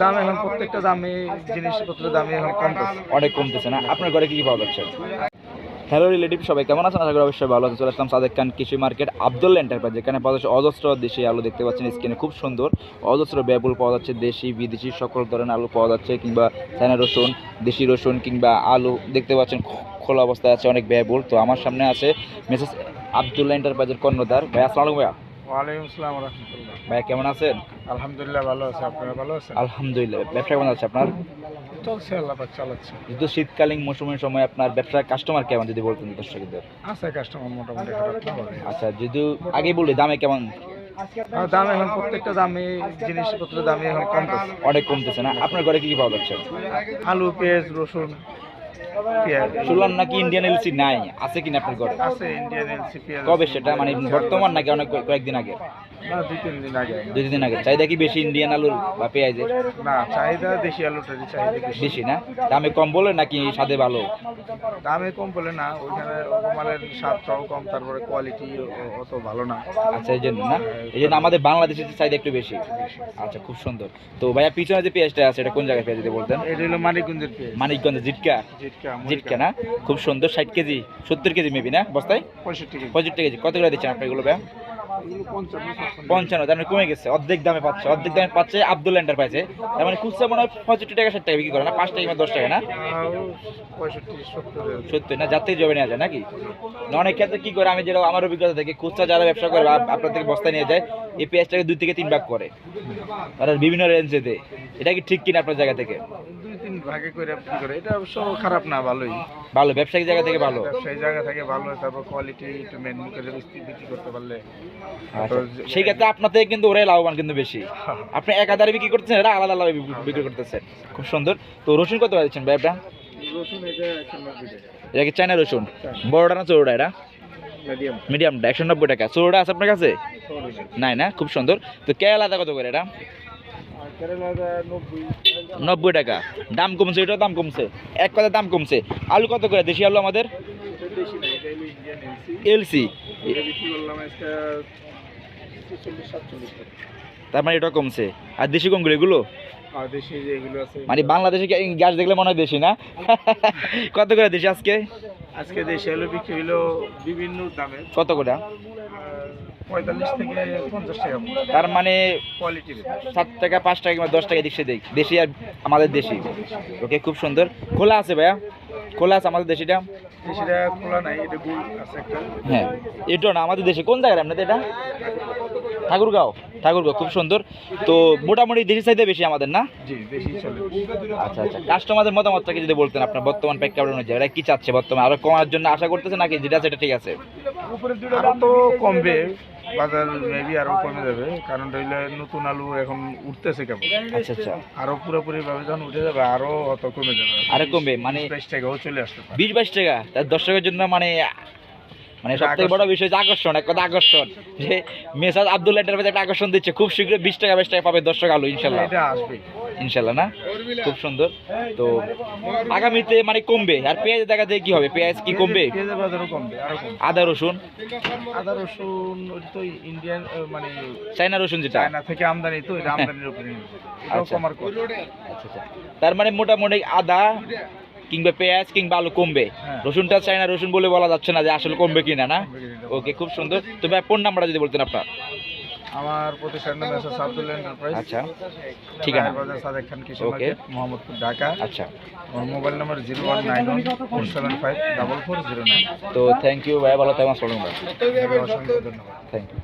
দাম এখন প্রত্যেকটা দামে জিনিসপত্রের দামে এখন কমতেছে। অনেক কমতেছে না? আপনার ঘরে কি কি পাওয়া যাচ্ছে? হ্যালো রিলেটিভ সবাই কেমন আছেন? আশা করি অবশ্যই ভালো আছেন। চলে আসলাম সাদেক খান কৃষি মার্কেট আব্দুল এন্টারপ্রাইজ যেখানে পাওয়া যাচ্ছে অজস্র দেশি আলু দেখতে পাচ্ছেন। স্ক্রিনে খুব সুন্দর, অজস্র ব্যাবুল পাওয়া যাচ্ছে, দেশি, বিদেশি, সকল ধরনের আলু পাওয়া যাচ্ছে, কিংবা চায়না রসুন, দেশি রসুন, কিংবা আলু দেখতে পাচ্ছেন খোলা অবস্থায় আছে অনেক ব্যয়বুল তো আমার সামনে আছে মেসেজ আব্দুল্লাহ এন্টারপ্রাইজের কর্ণধার। ভাই, আসসালাম ভাইয়া। ওয়ালাইকুম আসসালাম রহমতুল্লাহ। কেমন আছেন? আলহামদুলিল্লাহ ভালো আছে আপনারা ভালো আছেন? আলহামদুলিল্লাহ ব্যবসা কেমন আছে আপনার? চলছে আল্লাহ পাক চালাচ্ছে। যেহেতু শীতকালীন মৌসুমের সময় আপনার ব্যবসার কাস্টমার কেমন যদি বলতেন দর্শকদের? আছে কাস্টমার মোটামুটি। আচ্ছা যদি আগে বলি দামে কেমন? দাম এখন প্রত্যেকটা দামে জিনিসপত্রের দামে এখন কমতেছে। অনেক কমতেছে না? আপনার ঘরে কি কি পাওয়া যাচ্ছে? আলু পেঁয়াজ রসুন। শুনলাম নাকি ইন্ডিয়ান এলসি নাই আছে কিনা আপনার ঘরে? আছে ইন্ডিয়ান এলসি কবে সেটা? মানে বর্তমান নাকি অনেক কয়েকদিন আগে? না দুই তিন দিন আগে। দুই দিন আগে। চাহিদা কি বেশি ইন্ডিয়ান আলুর বা পেঁয়াজের? না চাহিদা দেশি আলুটারই চাহিদা বেশি। বেশি না? দামে কম বলে নাকি স্বাদে ভালো? দামে কম বলে না ওইখানে মালের স্বাদটাও কম তারপরে কোয়ালিটি অত ভালো না। আচ্ছা এই জন্য না? এই জন্য আমাদের বাংলাদেশের চাহিদা একটু বেশি। আচ্ছা খুব সুন্দর। তো ভাইয়া পিছনে যে পেঁয়াজটা আছে এটা কোন জায়গায় পেঁয়াজ যদি বলতেন? এটা হলো মানিকগঞ্জের পেঁয়াজ। মানিকগঞ্জ জিটকা? জিটকা। জিটকা না? খুব সুন্দর ষাট কেজি সত্তর কেজি মেবি না বস্তায়? পঁয়ষট্টি কেজি। কত করে দিচ্ছেন আপনার এগুলো এগুলো পঞ্চান্ন তার মানে কমে গেছে। অর্ধেক দামে পাচ্ছে। অর্ধেক দামে পাচ্ছে আব্দুল এন্টারপ্রাইজে তার মানে খুচরা মনে হয় পঁয়ষট্টি টাকা ষাট টাকা বিক্রি করে না? পাঁচ টাকা দশ টাকা না? সত্যি না? যার থেকে জমে নেওয়া যায় নাকি? অনেক ক্ষেত্রে কি করে? আমি যেটা আমার অভিজ্ঞতা থেকে খুচরা যারা ব্যবসা করে আপনার থেকে বস্তায় নিয়ে যায় এই পেঁয়াজটাকে দুই থেকে তিন ভাগ করে। তারা বিভিন্ন রেঞ্জে দেয়। এটা কি ঠিক কিনা আপনার জায়গা থেকে? ভাগে করে বিক্রি করে এটা অবশ্য খারাপ না ভালোই। ভালো ব্যবসায়িক জায়গা থেকে ভালো? ব্যবসায়ী জায়গা থেকে ভালো তারপর কোয়ালিটি একটু মেনটেন করে বিক্রি- করতে পারলে। আচ্ছা, সেই ক্ষেত্রে আপনার থেকে কিন্তু ওরাই লাভবান কিন্তু বেশি। আপনি একাধারে বিক্রি করতেছেন এরা আলাদা আলাদা বিক্রি- করতেছেন। খুব সুন্দর। তো রসুন কত করে দিচ্ছেন ভাই আপনার? রসুন এটা কি চায়না রসুন? বড়টা না চৌড়া এটা? মিডিয়াম। মিডিয়ামটা একশো নব্বই টাকা। চৌড়া আছে আপনার কাছে? নাই না? খুব সুন্দর। তো কেরালাটা কত করে এটা? নব্বই টাকা। দাম কমছে এটাও দাম কমছে। এক কথা দাম কমছে। আলু কত করে? দেশি আলু আমাদের? এটা এটা এলসি। এটা তার মানে এটাও কমছে। আর দেশি কোনগুলো এগুলো? মানে বাংলাদেশে গ্যাস দেখলে মনে হয় দেশি না? কত করে দেশি আজকে? আজকে দেশি আলু বিক্রি হলো বিভিন্ন দামে। কত করে? পঁয়তাল্লিশ থেকে পঞ্চাশ টাকা। তার মানে কোয়ালিটি সাত টাকা পাঁচ টাকা কিংবা দশ টাকা দিচ্ছে দেখ দেশি আর আমাদের দেশি। ওকে খুব সুন্দর। খোলা আছে ভাইয়া? খোলা আছে আমাদের দেশিটা? দেশিটা খোলা নাই এটা গুল আছে একটা। হ্যাঁ। এটাও না আমাদের দেশে। কোন জায়গায় আপনাদের এটা? ঠাকুরগাঁও। ঠাকুরগাঁও খুব সুন্দর। তো মোটামুটি দেশি চাইতে বেশি আমাদের না? জি দেশি চলে। আচ্ছা আচ্ছা। কাস্টমারদের মতামতটাকে যদি বলতেন আপনার বর্তমান প্রেক্ষাপট অনুযায়ী এরা কি চাচ্ছে বর্তমানে? আরও কমার জন্য আশা করতেছে নাকি? যেটা সেটা ঠিক আছে। আরও তো কমবে বাজার মেবি আরও কমে যাবে কারণ রইলে নতুন আলু এখন উঠতেছে কেমন? আচ্ছা আচ্ছা। আরও পুরোপুরি ভাবে যখন উঠে যাবে আরও অত কমে যাবে। আরও কমবে মানে বাইশ টাকাও চলে আসতে পারে। বিশ বাইশ টাকা তার টাকার জন্য মানে মানে সব থেকে বড় বিষয় হচ্ছে আকর্ষণ এক কথা আকর্ষণ। যে মেসাজ আব্দুল এন্টারপ্রাইজ একটা আকর্ষণ দিচ্ছে খুব শীঘ্রই বিশ টাকা বাইশ টাকা পাবে দর্শক আলু ইনশাল্লাহ। এটা আসবে। ইনশাল্লাহ না? খুব সুন্দর। তো আগামীতে মানে কমবে আর পেঁয়াজ দেখা যায় কি হবে পেঁয়াজ কি কমবে? পেঁয়াজের বাজারও কমবে আরও আদা রসুন? আদা রসুন ওই তো ইন্ডিয়ান মানে চায়না রসুন যেটা? চায়না থেকে আমদানি তো এটা আমদানির উপরে আচ্ছা। আচ্ছা আচ্ছা। তার মানে মোটামুটি আদা কিংবা পেঁয়াজ কিংবা আলু কমবে। হ্যাঁ। রসুনটা চাইনা রসুন বলে বলা যাচ্ছে না যে আসলে কমবে কিনা না। ওকে খুব সুন্দর। তো ভাই ফোন নাম্বারটা যদি বলতেন আপনার। আমার প্রতিষ্ঠান নাম এন্টারপ্রাইজ। আচ্ছা। ঠিকানা? রায়ের বাজার সাদেক খান কৃষি মার্কেট মোহাম্মদপুর ঢাকা। আচ্ছা। আমার mobile number zero one nine one four seven five double four zero nine. তো থ্যাংক ইউ ভাই ভালো থাকবেন আসসালামু আলাইকুম। অসংখ্য ধন্যবাদ। Thank you